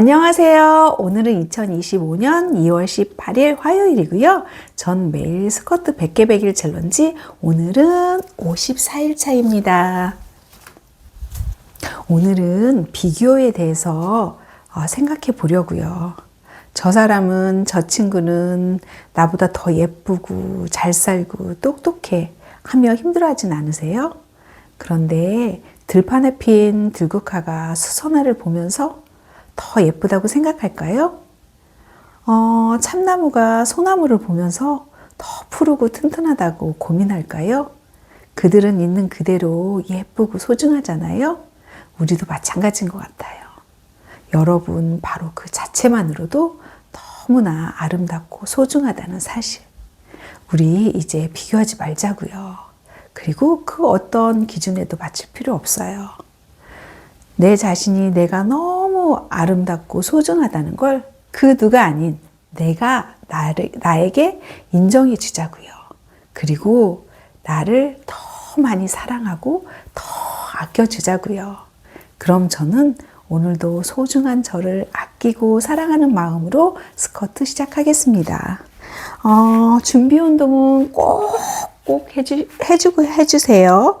안녕하세요. 오늘은 2025년 2월 18일 화요일이고요. 전 매일 스커트 100개 100일 챌린지 오늘은 54일 차입니다. 오늘은 비교에 대해서 어, 생각해 보려고요. 저 사람은 저 친구는 나보다 더 예쁘고 잘 살고 똑똑해 하며 힘들어하진 않으세요? 그런데 들판에 핀 들국화가 수선화를 보면서 더 예쁘다고 생각할까요? 어, 참나무가 소나무를 보면서 더 푸르고 튼튼하다고 고민할까요? 그들은 있는 그대로 예쁘고 소중하잖아요? 우리도 마찬가지인 것 같아요. 여러분, 바로 그 자체만으로도 너무나 아름답고 소중하다는 사실. 우리 이제 비교하지 말자고요. 그리고 그 어떤 기준에도 맞출 필요 없어요. 내 자신이 내가 너무 아름답고 소중하다는 걸 그 누가 아닌 내가 나를, 나에게 인정해 주자고요. 그리고 나를 더 많이 사랑하고 더 아껴주자고요. 그럼 저는 오늘도 소중한 저를 아끼고 사랑하는 마음으로 스커트 시작하겠습니다. 어, 준비 운동은 꼭, 꼭 해주, 해주고 해주세요.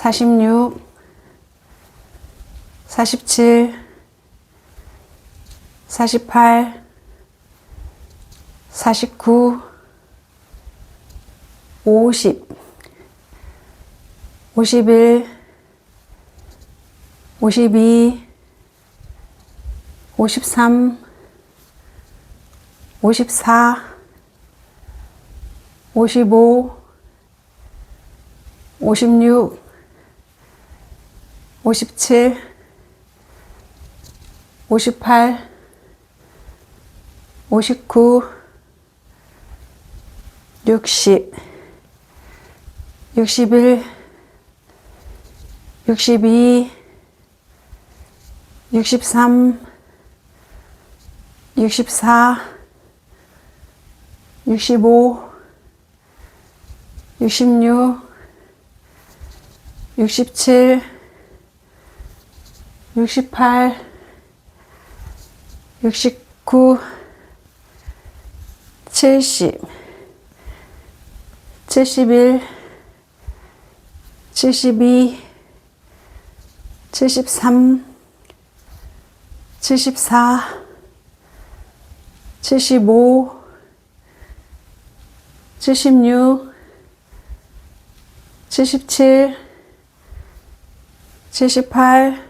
46, 47, 48, 49, 50, 51, 52, 53, 54, 55, 56, 57, 58, 59, 60, 61, 62, 63, 64, 65, 66, 67, 68, 69, 70, 71, 72, 73, 74, 75, 76, 77, 78,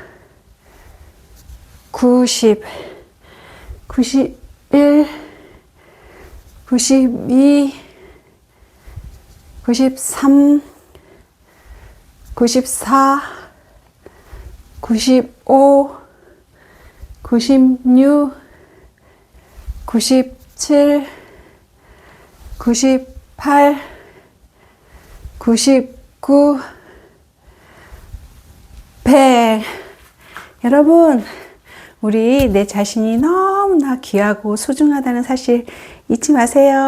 90, 91, 92, 93, 94, 95, 96, 97, 98, 99, 100. 여러분, 우리 내 자신이 너무나 귀하고 소중하다는 사실 잊지 마세요.